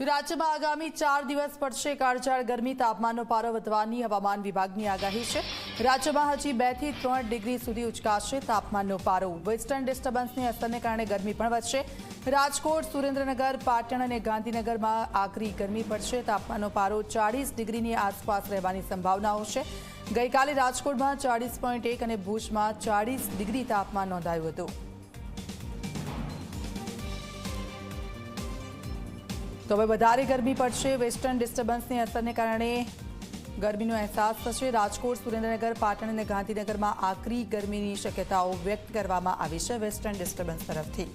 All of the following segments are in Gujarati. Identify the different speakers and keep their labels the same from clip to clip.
Speaker 1: રાજ્યમાં આગામી ચાર દિવસ પડશે કાળઝાળ ગરમી. તાપમાનનો પારો વધવાની હવામાન વિભાગની આગાહી છે. રાજ્યમાં હજી બેથી ત્રણ ડિગ્રી સુધી ઉચકાશે તાપમાનનો પારો. વેસ્ટર્ન ડિસ્ટર્બન્સની અસરને કારણે ગરમી પણ વધશે. રાજકોટ, સુરેન્દ્રનગર, પાટણ અને ગાંધીનગરમાં આકરી ગરમી પડશે. તાપમાનનો પારો ચાળીસ ડિગ્રીની આસપાસ રહેવાની સંભાવનાઓ છે. ગઈકાલે રાજકોટમાં ચાળીસ પોઈન્ટ એક અને ભુજમાં ચાળીસ ડિગ્રી તાપમાન નોંધાયું હતું. તો હવે વધારે ગરમી પડશે. વેસ્ટર્ન ડિસ્ટર્બન્સની અસરને કારણે ગરમીનો અહેસાસ થશે. રાજકોટ, સુરેન્દ્રનગર, પાટણ અને ગાંધીનગરમાં આકરી ગરમીની શક્યતાઓ વ્યક્ત કરવામાં આવી છે વેસ્ટર્ન ડિસ્ટર્બન્સ તરફથી.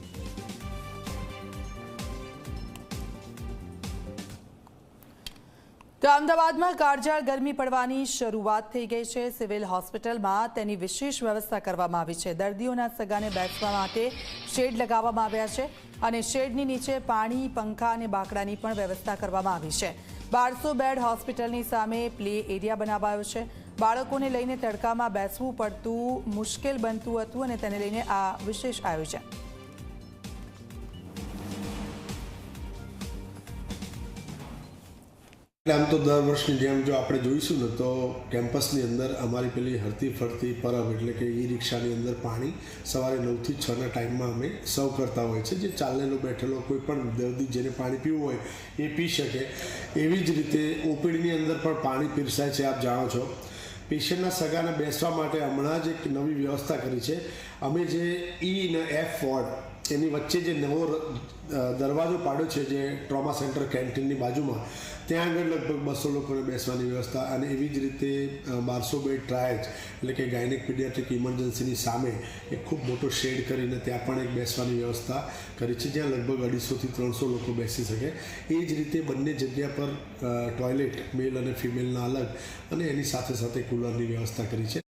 Speaker 1: તો અમદાવાદમાં કાળઝાળ ગરમી પડવાની શરૂઆત થઈ ગઈ છે. સિવિલ હોસ્પિટલમાં તેની વિશેષ વ્યવસ્થા કરવામાં આવી છે. દર્દીઓના સગાને બેસવા માટે શેડ લગાવવામાં આવ્યા છે. અને શેડની નીચે પાણી, પંખા અને બાકડાની પણ વ્યવસ્થા કરવામાં આવી છે. બારસો બેડ હોસ્પિટલની સામે પ્લે એરિયા બનાવાયો છે. બાળકોને લઈને તડકામાં બેસવું પડતું, મુશ્કેલ બનતું હતું અને તેને લઈને આ વિશેષ આયોજન.
Speaker 2: આમ તો દર વર્ષની જેમ જો આપણે જોઈશું ને, તો કેમ્પસની અંદર અમારી પેલી હરતી ફરતી પરબ એટલે કે ઈ રિક્ષાની અંદર પાણી સવારે નવથી છના ટાઈમમાં અમે સર્વ કરતા હોય છે. જે ચાલેલો બેઠેલો કોઈ પણ દર્દી જેને પાણી પીવું હોય એ પી શકે. એવી જ રીતે ઓપીડીની અંદર પણ પાણી પીરસાય છે, આપ જાણો છો. પેશન્ટના સગાને બેસવા માટે હમણાં જ એક નવી વ્યવસ્થા કરી છે. અમે જે ઈ ને એફ વોર્ડ એની વચ્ચે જે નવો દરવાજો પાડ્યો છે જે ટ્રોમા સેન્ટર કેન્ટીનની બાજુમાં, ત્યાં આગળ લગભગ બસો લોકોને બેસવાની વ્યવસ્થા અને એવી જ રીતે બારસો બેડ ટ્રાયજ એટલે કે ગાયનિક પીડિયાટ્રિક ઇમરજન્સીની સામે એક ખૂબ મોટો શેડ કરીને ત્યાં પણ એક બેસવાની વ્યવસ્થા કરી છે, જ્યાં લગભગ અઢીસોથી ત્રણસો લોકો બેસી શકે. એ જ રીતે બંને જગ્યા પર ટોયલેટ, મેલ અને ફિમેલના અલગ અને એની સાથે સાથે કુલરની વ્યવસ્થા કરી છે.